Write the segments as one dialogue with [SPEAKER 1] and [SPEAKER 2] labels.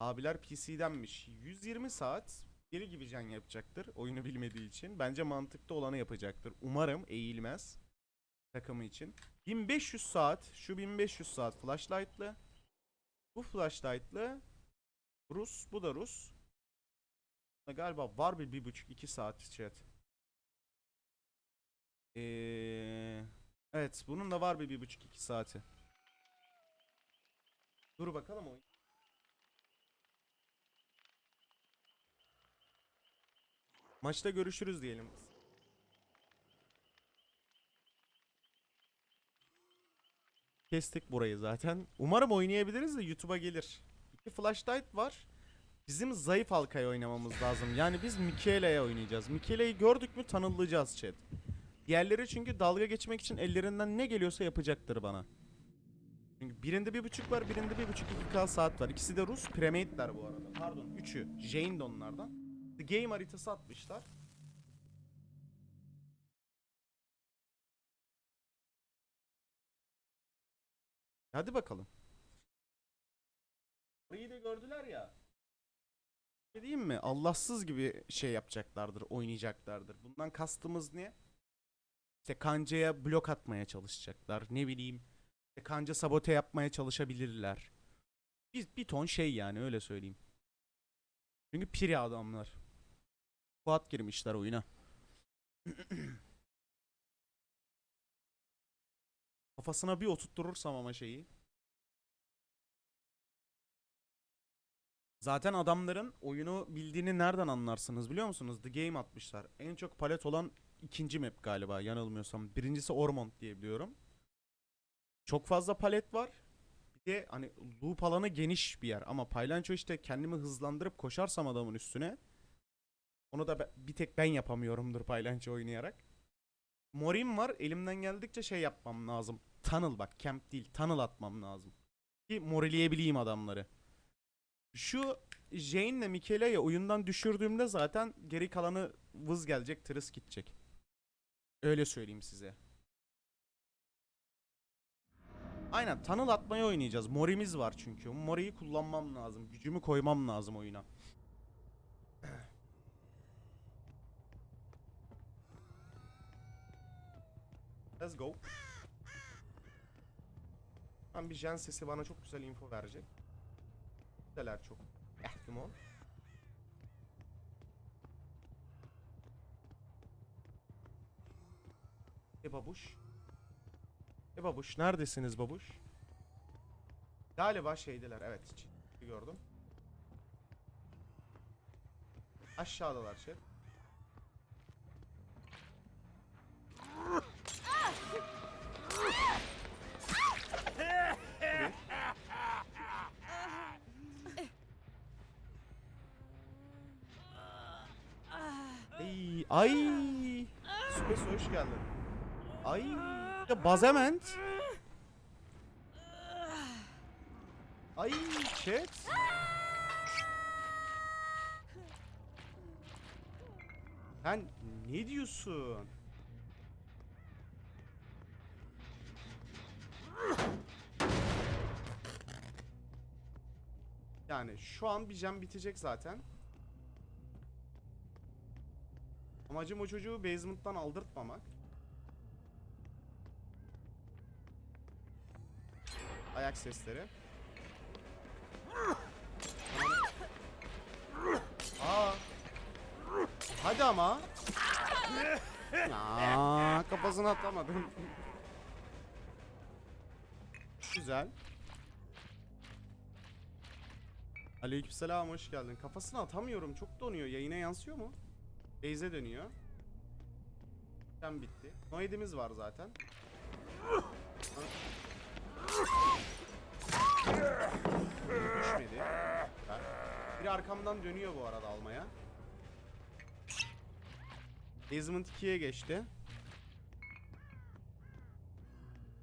[SPEAKER 1] Abiler PC'denmiş. 120 saat geri gibi can yapacaktır oyunu bilmediği için. Bence mantıklı olanı yapacaktır. Umarım eğilmez takımı için. 1500 saat, şu 1500 saat flashlight'lı. Bu flashlight'lı. Rus, bu da Rus. Galiba var bir bir buçuk iki saat chat. Ee, evet bunun da var bir bir buçuk iki saati. Dur bakalım oyun. Maçta görüşürüz diyelim. Kestik burayı zaten. Umarım oynayabiliriz de YouTube'a gelir. İki flashlight var. Bizim zayıf halkaya oynamamız lazım. Yani biz Mikela'ya oynayacağız. Mikela'yı gördük mü tanılacağız chat. Diğerleri çünkü dalga geçmek için ellerinden ne geliyorsa yapacaktır bana. Çünkü birinde bir buçuk var, birinde bir buçuk iki k saat var. İkisi de Rus premate'ler bu arada. Pardon, üçü. Jane onlardan. The Game haritası atmışlar. Hadi bakalım. Burayı da gördüler ya. Ne diyeyim mi? Allahsız gibi şey yapacaklardır, oynayacaklardır. Bundan kastımız ne? İşte kancaya blok atmaya çalışacaklar. Ne bileyim. İşte kanca sabote yapmaya çalışabilirler. Bir, bir ton şey yani öyle söyleyeyim. Çünkü piri adamlar. Fuat girmişler oyuna. Kafasına bir oturtturursam ama şeyi. Zaten adamların oyunu bildiğini nereden anlarsınız biliyor musunuz? The Game atmışlar. En çok palet olan ikinci map galiba yanılmıyorsam. Birincisi Ormond diye biliyorum. Çok fazla palet var. Bir de hani loop alanı geniş bir yer. Ama Paylanço işte kendimi hızlandırıp koşarsam adamın üstüne. Onu da bir tek ben yapamıyorumdur Paylanço oynayarak. Morim var. Elimden geldikçe şey yapmam lazım. Tunnel bak. Camp değil. Tunnel atmam lazım. Ki moreleyebileyim adamları. Şu Jane'le Mikela'yı oyundan düşürdüğümde zaten geri kalanı vız gelecek, tırıs gidecek. Öyle söyleyeyim size. Aynen tunnel atmayı oynayacağız. Morimiz var çünkü. Mori'yi kullanmam lazım. Gücümü koymam lazım oyuna. Let's go. Ben bir jen sesi bana çok güzel info verecek. Güzeler çok. Ehtimol. E babuş. E babuş neredesiniz babuş? Galiba şeydeler evet. Gördüm. Aşağıdalar şey. Ay. Süpes hoş geldin. Ay. Ya Bazement. Ay chat. Sen ne diyorsun? Yani şu an bir jam bitecek zaten. Amacım o çocuğu basement'tan aldırtmamak. Ayak sesleri. Aa. Hadi ama. Ya kafasına atamadım. Güzel. Aleykümselam hoş geldin. Kafasına atamıyorum. Çok donuyor. Yayına yansıyor mu? Beyze dönüyor. Sen bitti. Noid'imiz var zaten. Düşmedi. Biri arkamdan dönüyor bu arada almaya. Basement 2'ye geçti.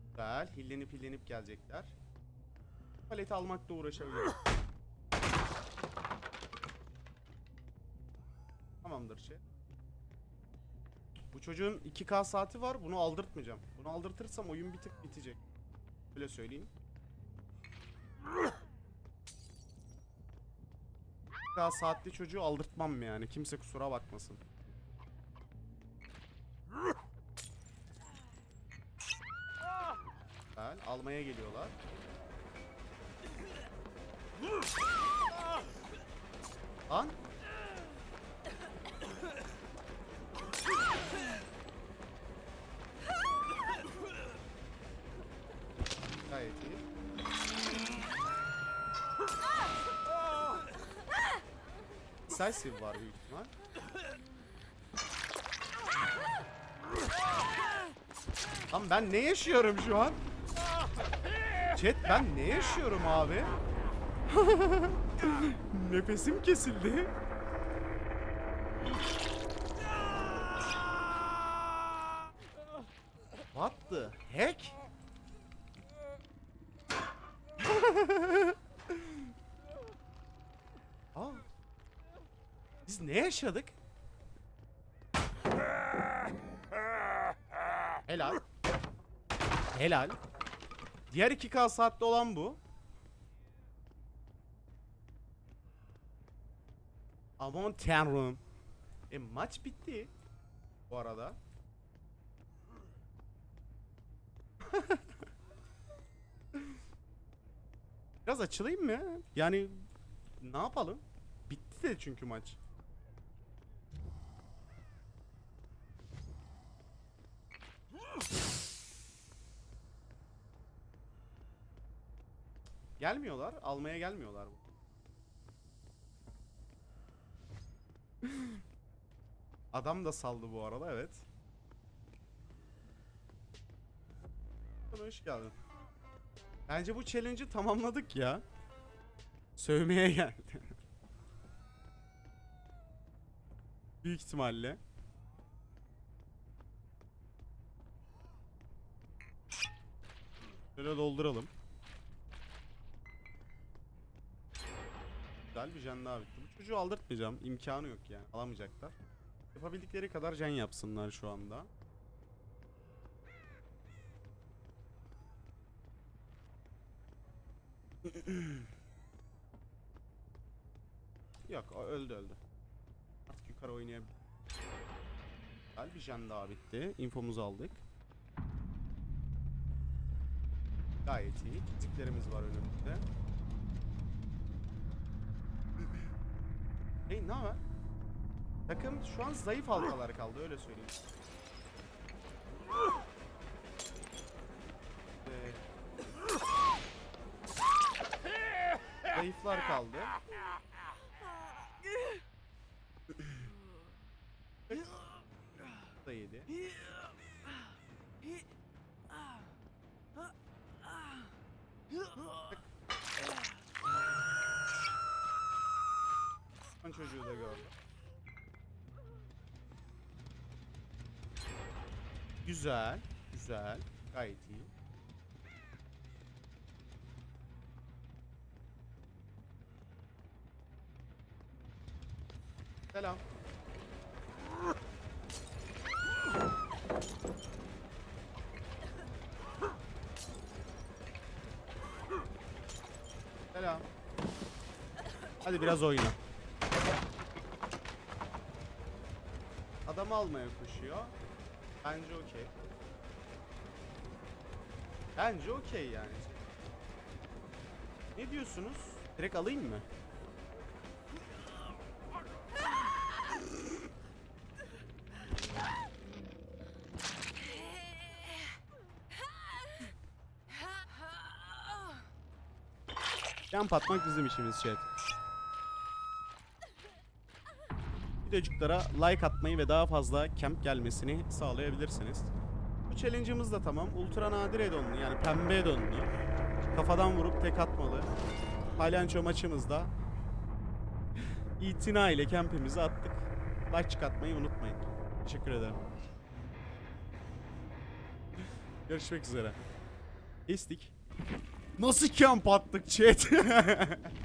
[SPEAKER 1] Güzel. Hillenip hillenip gelecekler. Paleti almakla uğraşabilirim. Tamamdır şey. Bu çocuğun 2K saati var. Bunu aldırtmayacağım. Bunu aldırtırsam oyun bir tık bitecek. Öyle söyleyeyim. Daha saatli çocuğu aldırtmam yani. Kimse kusura bakmasın. Güzel. Almaya geliyorlar. Gayet iyi. Decisive var büyük ihtimal. Lan ben ne yaşıyorum şu an? Chat ben ne yaşıyorum abi? Nefesim kesildi. What the heck? Aa. Biz ne yaşadık? Helal. Helal. Diğer 2K saatte olan bu. Aman tanrım. E maç bitti. Bu arada. Biraz açılayım mı? Yani ne yapalım? Bitti de çünkü maç. Gelmiyorlar. Almaya gelmiyorlar. Adam da saldı bu arada evet. Hoş geldin. Bence bu challenge'ı tamamladık ya. Sövmeye geldi. Büyük ihtimalle. Şöyle dolduralım. Güzel bir can daha bitti. Bu çocuğu aldırtmayacağım. İmkanı yok yani. Alamayacaklar. Yapabildikleri kadar can yapsınlar şu anda. Yok o öldü öldü. Artık yukarı oynayabilir. Güzel bir can daha bitti. Infomuzu aldık. Gayet iyi. Çiziklerimiz var önümüzde. Hey ne haber? Takım şu an zayıf halkalar kaldı öyle söyleyeyim. Ee, zayıflar kaldı. da yedi. Son çocuğu da gördüm. Güzel, güzel. Gayet iyi. Selam. Selam. Hadi biraz oyna. Adamı almaya koşuyor. Bence okey. Bence okey yani. Ne diyorsunuz? Direkt alayım mı? Jump atmak bizim işimiz chat. Videocuklara like atmayı ve daha fazla camp gelmesini sağlayabilirsiniz. Bu challenge'ımız da tamam. Ultra nadir Edonlu yani pembe Edonlu. Kafadan vurup tek atmalı. Palyanço maçımızda itina ile campimizi attık. Like çıkartmayı unutmayın. Teşekkür ederim. Görüşmek üzere. Kestik. Nasıl camp attık chat?